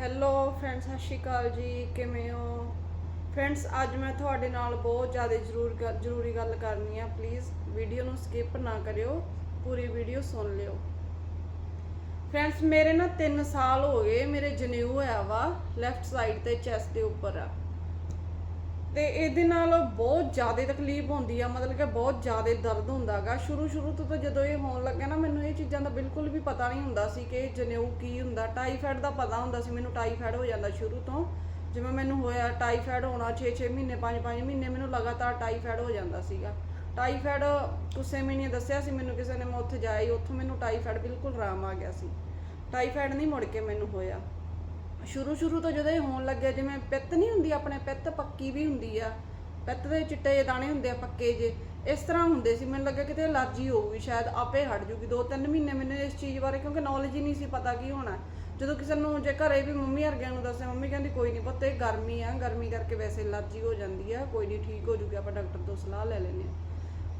Hello friends ਸਤਿ ਸ਼੍ਰੀ ਅਕਾਲ ਜੀ। ਕਿਵੇਂ ਹੋ? ਫਰੈਂਡਸ ਅੱਜ ਮੈਂ ਤੁਹਾਡੇ ਨਾਲ ਬਹੁਤ ਜ਼ਿਆਦਾ ਜ਼ਰੂਰ ਗ- ਜ਼ਰੂਰੀ ਗੱਲ ਕਰਨੀ ਆ। ਪਲੀਜ਼ ਵੀਡੀਓ ਨੂੰ ਸਕਿਪ ਨਾ ਕਰਿਓ। ਪੂਰੀ ਵੀਡੀਓ ਸੁਣ ਲਿਓ। ਫਰੈਂਡਸ ਮੇਰੇ ਨਾ 3 ਸਾਲ ਹੋ ਗਏ। ਮੇਰੇ ਜਨੇਊ ਹੋਇਆ ਵਾ। ਲੈਫਟ ਸਾਈਡ ਤੇ ਚੈਸਟ ਦੇ ਉੱਪਰ ਆ। ਤੇ ਇਹਦੇ ਨਾਲ ਬਹੁਤ ਜ਼ਿਆਦਾ ਤਕਲੀਫ ਹੁੰਦੀ ਆ, ਮਤਲਬ ਕਿ ਬਹੁਤ ਜ਼ਿਆਦਾ ਦਰਦ ਹੁੰਦਾਗਾ ਸ਼ੁਰੂ ਸ਼ੁਰੂ ਤੋਂ ਤਾਂ ਜਦੋਂ ਇਹ ਹੋਣ ਲੱਗਾ ਨਾ, ਮੈਨੂੰ ਇਹ ਚੀਜ਼ਾਂ ਦਾ ਬਿਲਕੁਲ ਵੀ ਪਤਾ ਨਹੀਂ ਹੁੰਦਾ ਸੀ ਕਿ ਜਨੇਊ ਕੀ ਹੁੰਦਾ। ਟਾਈਫਾਇਡ ਦਾ ਪਤਾ ਹੁੰਦਾ ਸੀ, ਮੈਨੂੰ ਟਾਈਫਾਇਡ ਹੋ ਜਾਂਦਾ ਸ਼ੁਰੂ ਤੋਂ। ਜਿਵੇਂ ਮੈਨੂੰ ਹੋਇਆ ਟਾਈਫਾਇਡ ਹੋਣਾ 6-6 ਮਹੀਨੇ 5-5 ਮਹੀਨੇ, ਮੈਨੂੰ ਲਗਾਤਾਰ ਟਾਈਫਾਇਡ ਹੋ ਜਾਂਦਾ ਸੀਗਾ। ਟਾਈਫਾਇਡ ਕਿਸੇ ਨੇ ਨਹੀਂ ਦੱਸਿਆ ਸੀ ਮੈਨੂੰ ਕਿਸੇ ਨੇ, ਮੈਂ ਉੱਥੇ ਜਾਈ ਉੱਥੋਂ ਮੈਨੂੰ ਟਾਈਫਾਇਡ ਬਿਲਕੁਲ ਆਰਾਮ ਆ ਗਿਆ ਸੀ। ਟਾਈਫਾਇਡ ਨਹੀਂ ਮੁੜ ਕੇ ਮੈਨੂੰ ਹੋਇਆ। ਸ਼ੁਰੂ ਸ਼ੁਰੂ ਤੋਂ ਜਦੋਂ ਇਹ ਹੋਣ ਲੱਗਿਆ, ਜਿਵੇਂ ਪਿੱਤ ਨਹੀਂ ਹੁੰਦੀ, ਆਪਣੇ ਪਿੱਤ ਪੱਕੀ ਵੀ ਹੁੰਦੀ ਆ। ਪਿੱਤ ਦੇ ਚਿੱਟੇ ਜਿਹੇ ਦਾਣੇ ਹੁੰਦੇ ਆ, ਪੱਕੇ ਜੇ ਇਸ ਤਰ੍ਹਾਂ ਹੁੰਦੇ ਸੀ। ਮੈਨੂੰ ਲੱਗਿਆ ਕਿਤੇ ਅਲਰਜੀ ਹੋਊਗੀ, ਸ਼ਾਇਦ ਆਪੇ ਹਟ ਜੂਗੀ। ਦੋ ਤਿੰਨ ਮਹੀਨੇ ਮੈਨੂੰ ਇਸ ਚੀਜ਼ ਬਾਰੇ ਕਿਉਂਕਿ ਨੌਲੇਜ ਹੀ ਨਹੀਂ ਸੀ ਪਤਾ ਕੀ ਹੋਣਾ। ਜਦੋਂ ਕਿਸੇ ਨੂੰ ਜੇ ਘਰੇ ਵੀ ਮੰਮੀ ਵਰਗਿਆਂ ਨੂੰ ਦੱਸਿਆ ਮੰਮੀ ਕਹਿੰਦੀ, ਕੋਈ ਨਹੀਂ ਪੁੱਤ, ਇਹ ਗਰਮੀ ਆ। ਗਰਮੀ ਕਰਕੇ ਵੈਸੇ ਅਲਰਜੀ ਹੋ ਜਾਂਦੀ ਆ। ਕੋਈ ਨਹੀਂ ਠੀਕ ਹੋ ਜੂਗੀ, ਆਪਾਂ ਡਾਕਟਰ ਤੋਂ ਸਲਾਹ ਲੈ ਲੈਂਦੇ ਆ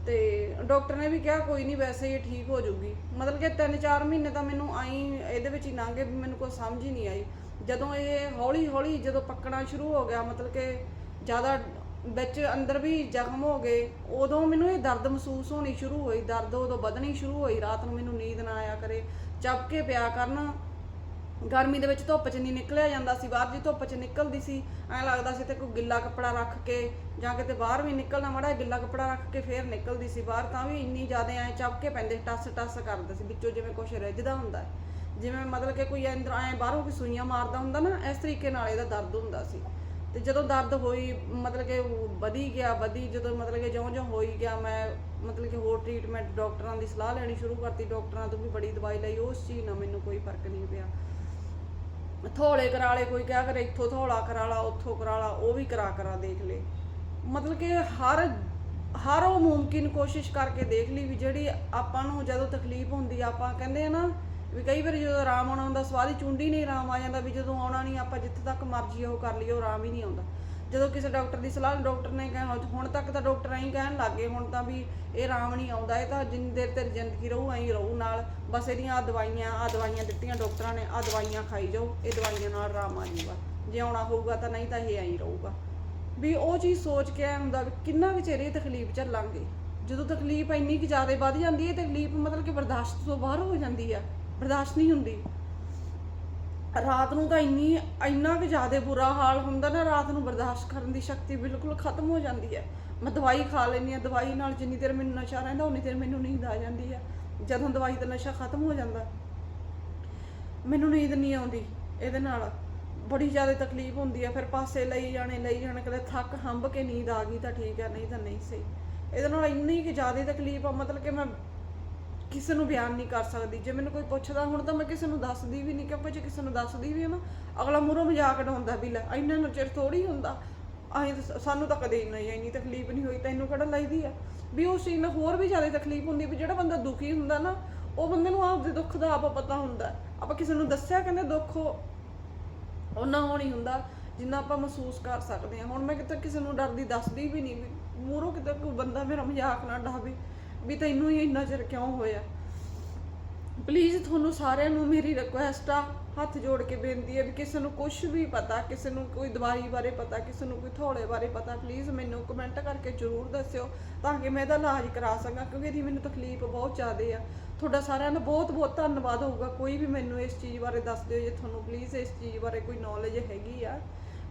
ਤੇ ਡਾਕਟਰ ਨੇ ਵੀ ਕਿਹਾ, ਕੋਈ ਨਹੀਂ, ਵੈਸੇ ਇਹ ਠੀਕ ਹੋ ਜੂਗੀ। ਮਤਲਬ ਕਿ 3-4 ਮਹੀਨੇ ਤਾਂ ਮੈਨੂੰ ਆਈ ਇਹਦੇ ਵਿੱਚ ਹੀ ਲੰਘੇ ਵੀ ਮੈਨੂੰ ਕੋਈ ਸਮਝ ਹੀ ਨਹੀਂ ਆਈ। ਜਦੋਂ ਇਹ ਹੌਲੀ ਹੌਲੀ ਜਦੋਂ ਪੱਕਣਾ ਸ਼ੁਰੂ ਹੋ ਗਿਆ, ਮਤਲਬ ਕਿ ਜ਼ਿਆਦਾ ਵਿੱਚ ਅੰਦਰ ਵੀ ਜ਼ਖਮ ਹੋ ਗਏ, ਉਦੋਂ ਮੈਨੂੰ ਇਹ ਦਰਦ ਮਹਿਸੂਸ ਹੋਣੀ ਸ਼ੁਰੂ ਹੋਈ, ਦਰਦ ਉਦੋਂ ਵਧਣੀ ਸ਼ੁਰੂ ਹੋਈ, ਰਾਤ ਨੂੰ ਮੈਨੂੰ ਨੀਂਦ ਨਾ ਆਇਆ ਕਰੇ। ਚੱਪ ਕੇ ਪਿਆ ਕਰਨ, ਗਰਮੀ ਦੇ ਵਿੱਚ ਧੁੱਪ 'ਚ ਨਹੀਂ ਨਿਕਲਿਆ ਜਾਂਦਾ ਸੀ, ਬਾਹਰ ਜੀ ਧੁੱਪ 'ਚ ਨਿਕਲਦੀ ਸੀ, ਐਂ ਲੱਗਦਾ ਸੀ ਤੇ ਕੋਈ ਗਿੱਲਾ ਕੱਪੜਾ ਰੱਖ ਕੇ ਜਾਂ ਕਿਤੇ ਬਾਹਰ ਵੀ ਨਿਕਲਣਾ ਮਾੜਾ ਗਿੱਲਾ ਕੱਪੜਾ ਰੱਖ ਕੇ ਫੇਰ ਨਿਕਲਦੀ ਸੀ, ਬਾਹਰ ਤਾਂ ਵੀ ਇੰਨੀ ਜ਼ਿਆਦਾ ਐਂ ਚੱਪ ਕੇ ਪੈਂਦੇ ਟੱਸ ਟੱਸ ਕਰਦੇ ਸੀ, ਵਿੱਚੋਂ ਜਿਵੇਂ ਕੁਝ ਰਿੱਝਦਾ ਹੁੰਦਾ ਜਿਵੇਂ ਮਤਲਬ ਕਿ ਕੋਈ ਅੰਦਰ ਐਂ ਬਾਹਰੋਂ ਕੋਈ ਸੂਈਆਂ ਮਾਰਦਾ ਹੁੰਦਾ ਨਾ, ਇਸ ਤਰੀਕੇ ਨਾਲ ਇਹਦਾ ਦਰਦ ਹੁੰਦਾ ਸੀ। ਤੇ ਜਦੋਂ ਦਰਦ ਹੋਈ, ਮਤਲਬ ਕਿ ਵਧੀ ਗਿਆ, ਵਧੀ ਜਦੋਂ ਮਤਲਬ ਕਿ ਜਿਉਂ-ਜਿਉਂ ਹੋਈ ਗਿਆ, ਮੈਂ ਮਤਲਬ ਕਿ ਹੋਰ ਟ੍ਰੀਟਮੈਂਟ ਡਾਕਟਰਾਂ ਦੀ ਸਲਾਹ ਲੈਣੀ ਸ਼ੁਰੂ ਕਰਤੀ, ਡਾਕਟਰਾਂ ਤੋਂ ਵੀ ਬੜੀ ਦਵਾਈ ਲਈ, ਉਸ ਚੀਜ਼ ਨਾਲ ਮੈਨੂੰ ਕੋਈ ਫ਼ਰਕ ਨਹੀਂ ਪਿਆ। ਥੋੜੇ ਕਰਾ ਲਏ ਕੋਈ ਕਿਹਾ ਕਰੇ, ਇੱਥੋਂ ਥੋੜਾ ਕਰਾਲਾ, ਉੱਥੋਂ ਕਰਾਲਾ, ਉਹ ਵੀ ਕਰਾ ਕਰਾ ਦੇਖ ਲੇ ਮਤਲਬ ਕਿ ਹਰ ਹਰ ਉਹ ਮੁਮਕਿਨ ਕੋਸ਼ਿਸ਼ ਕਰਕੇ ਦੇਖ ਲਈ ਵੀ ਜਿਹੜੀ ਆਪਾਂ ਨੂੰ ਜਦੋਂ ਤਕਲੀਫ ਹੁੰਦੀ ਆਪਾਂ ਕਹਿੰਦੇ ਆ ਨਾ ਵੀ ਕਈ ਵਾਰੀ ਜਦੋਂ ਆਰਾਮ ਆਉਣਾ ਹੁੰਦਾ, ਸਵਾਦ ਹੀ ਚੁੰਡੀ ਨਹੀਂ ਆਰਾਮ ਆ ਜਾਂਦਾ ਵੀ ਜਦੋਂ ਆਉਣਾ ਨਹੀਂ, ਆਪਾਂ ਜਿੱਥੇ ਤੱਕ ਮਰਜ਼ੀ ਉਹ ਕਰ ਲਈਏ, ਉਹ ਆਰਾਮ ਹੀ ਨਹੀਂ ਆਉਂਦਾ। ਜਦੋਂ ਕਿਸੇ ਡਾਕਟਰ ਦੀ ਸਲਾਹ, ਡਾਕਟਰ ਨੇ ਕਿਹਾ, ਹੁਣ ਤੱਕ ਤਾਂ ਡਾਕਟਰ ਐਂ ਕਹਿਣ ਲੱਗੇ ਹੁਣ ਤਾਂ ਵੀ ਇਹ ਆਰਾਮ ਨਹੀਂ ਆਉਂਦਾ, ਇਹ ਤਾਂ ਜਿੰਨੀ ਦੇਰ ਤੇਰੀ ਜ਼ਿੰਦਗੀ ਰਹੂ, ਐਂ ਰਹੂ ਨਾਲ। ਬਸ ਇਹਦੀਆਂ ਆ ਦਵਾਈਆਂ ਆ ਦਵਾਈਆਂ ਦਿੱਤੀਆਂ ਡਾਕਟਰਾਂ ਨੇ ਆ ਦਵਾਈਆਂ ਖਾਈ ਜਾਓ, ਇਹ ਦਵਾਈਆਂ ਨਾਲ ਆਰਾਮ ਆ ਜਾਊਗਾ। ਜੇ ਆਉਣਾ ਹੋਊਗਾ ਤਾਂ ਨਹੀਂ ਤਾਂ ਇਹ ਐਂ ਰਹੂਗਾ। ਵੀ ਉਹ ਚੀਜ਼ ਸੋਚ ਕੇ ਐਂ ਹੁੰਦਾ ਵੀ ਕਿੰਨਾ ਕੁ ਤਕਲੀਫ ਝੱਲਾਂਗੇ ਜਦੋਂ ਤਕਲੀਫ ਇੰਨੀ ਕਿ ਜ਼ਿਆਦਾ ਵੱਧ ਜਾਂਦੀ ਹੈ, ਤਕਲੀਫ ਮਤਲਬ ਕਿ ਬਰਦਾਸ਼ਤ ਤੋਂ ਬਾਹਰ ਹੋ ਜਾਂਦੀ ਆ। ਬਰਦਾਸ਼ਤ ਨਹੀਂ ਹੁੰਦੀ। ਰਾਤ ਨੂੰ ਤਾਂ ਇੰਨੀ, ਇੰਨਾ ਕਿ ਜ਼ਿਆਦਾ ਬੁਰਾ ਹਾਲ ਹੁੰਦਾ ਨਾ, ਰਾਤ ਨੂੰ ਬਰਦਾਸ਼ਤ ਕਰਨ ਦੀ ਸ਼ਕਤੀ ਬਿਲਕੁਲ ਖਤਮ ਹੋ ਜਾਂਦੀ ਹੈ। ਮੈਂ ਦਵਾਈ ਖਾ ਲੈਂਦੀ ਆ ਦਵਾਈ ਨਾਲ ਜਿੰਨੀ ਦੇਰ ਮੈਨੂੰ ਨਸ਼ਾ ਰਹਿੰਦਾ, ਉਨੀ ਦੇਰ ਮੈਨੂੰ ਨੀਂਦ ਆ ਜਾਂਦੀ ਹੈ। ਜਦੋਂ ਦਵਾਈ ਦਾ ਨਸ਼ਾ ਖਤਮ ਹੋ ਜਾਂਦਾ, ਮੈਨੂੰ ਨੀਂਦ ਨਹੀਂ ਆਉਂਦੀ ਇਹਦੇ ਨਾਲ। ਬੜੀ ਜ਼ਿਆਦਾ ਤਕਲੀਫ ਹੁੰਦੀ ਆ ਫਿਰ ਪਾਸੇ ਲਈ ਜਾਣੇ ਲਈ ਜਾਣੇ, ਕਦੇ ਥੱਕ ਹੰਬ ਕੇ ਨੀਂਦ ਆ ਗਈ ਤਾਂ ਠੀਕ ਹੈ, ਨਹੀਂ ਤਾਂ ਨਹੀਂ ਸਹੀ। ਇਹਦੇ ਨਾਲ ਇੰਨੀ ਕਿ ਜ਼ਿਆਦਾ ਤਕਲੀਫ ਆ, ਮਤਲਬ ਕਿ ਮੈਂ ਕਿਸੇ ਨੂੰ ਬਿਆਨ ਨਹੀਂ ਕਰ ਸਕਦੀ। ਜੇ ਮੈਨੂੰ ਕੋਈ ਪੁੱਛਦਾ ਹੁਣ ਤਾਂ ਮੈਂ ਕਿਸੇ ਨੂੰ ਦੱਸਦੀ ਵੀ ਨਹੀਂ, ਕਿਉਂਕਿ ਜੇ ਕਿਸੇ ਨੂੰ ਦੱਸਦੀ ਵੀ ਹੈ ਨਾ, ਅਗਲਾ ਮੂਹਰੋਂ ਮਜ਼ਾਕ ਉਡਾਉਂਦਾ ਵੀ ਲੈ, ਇੰਨਾ ਨੂੰ ਚਿਰ ਥੋੜੀ ਹੁੰਦਾ। ਅਸੀਂ ਤਾਂ- ਸਾਨੂੰ ਤਾਂ ਕਦੇ ਇੰਨੀ ਇੰਨੀ ਤਕਲੀਫ ਨਹੀਂ ਹੋਈ, ਤੈਨੂੰ ਕਿਹੜਾ ਲਈਦੀ ਆ? ਵੀ ਉਸ ਚੀਜ਼ ਨਾਲ ਹੋਰ ਵੀ ਜ਼ਿਆਦਾ ਤਕਲੀਫ ਹੁੰਦੀ ਵੀ ਜਿਹੜਾ ਬੰਦਾ ਦੁਖੀ ਹੁੰਦਾ ਨਾ, ਉਹ ਬੰਦੇ ਨੂੰ ਆਪਦੇ ਦੁੱਖ ਦਾ ਆਪ ਪਤਾ ਹੁੰਦਾ। ਆਪਾਂ ਕਿਸੇ ਨੂੰ ਦੱਸਿਆ ਕਹਿੰਦੇ ਦੁੱਖ ਉਹਨਾਂ ਹੋ ਨਹੀਂ ਹੁੰਦਾ, ਜਿੰਨਾ ਆਪਾਂ ਮਹਿਸੂਸ ਕਰ ਸਕਦੇ ਹਾਂ ਹੁਣ ਮੈਂ ਕਿਤੇ ਕਿਸੇ ਨੂੰ ਡਰਦੀ ਦੱਸਦੀ ਵੀ ਨਹੀਂ, ਵੀ ਮੂਹਰੋਂ ਕਿਤੇ ਕੋਈ ਬੰਦਾ ਮੇਰਾ ਮਜ਼ਾਕ ਨਾ ਡਾਵੇ ਵੀ ਤੈਨੂੰ ਹੀ ਇੰਨਾ ਚਿਰ ਕਿਉਂ ਹੋਇਆ? ਪਲੀਜ਼ ਤੁਹਾਨੂੰ ਸਾਰਿਆਂ ਨੂੰ ਮੇਰੀ ਰਿਕੁਐਸਟ ਆ, ਹੱਥ ਜੋੜ ਕੇ ਬੇਨਤੀ ਹੈ ਵੀ ਕਿਸੇ ਨੂੰ ਕੁਝ ਵੀ ਪਤਾ, ਕਿਸੇ ਨੂੰ ਕੋਈ ਦਵਾਈ ਬਾਰੇ ਪਤਾ, ਕਿਸੇ ਨੂੰ ਕੋਈ ਥੋੜੇ ਬਾਰੇ ਪਤਾ ਪਲੀਜ਼ ਮੈਨੂੰ ਕਮੈਂਟ ਕਰਕੇ ਜ਼ਰੂਰ ਦੱਸਿਓ ਤਾਂ ਕਿ ਮੈਂ ਇਹਦਾ ਇਲਾਜ ਕਰਾ ਸਕਾਂ, ਕਿਉਂਕਿ ਇਹਦੀ ਮੈਨੂੰ ਤਕਲੀਫ ਬਹੁਤ ਜ਼ਿਆਦੇ ਆ। ਤੁਹਾਡਾ ਸਾਰਿਆਂ ਦਾ ਬਹੁਤ ਬਹੁਤ ਧੰਨਵਾਦ ਹੋਊਗਾ, ਕੋਈ ਵੀ ਮੈਨੂੰ ਇਸ ਚੀਜ਼ ਬਾਰੇ ਦੱਸ ਦਿਓ ਜੇ ਤੁਹਾਨੂੰ ਪਲੀਜ਼ ਇਸ ਚੀਜ਼ ਬਾਰੇ ਕੋਈ ਨੌਲੇਜ ਹੈਗੀ ਆ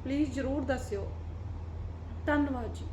ਪਲੀਜ਼ ਜ਼ਰੂਰ ਦੱਸਿਓ। ਧੰਨਵਾਦ ਜੀ।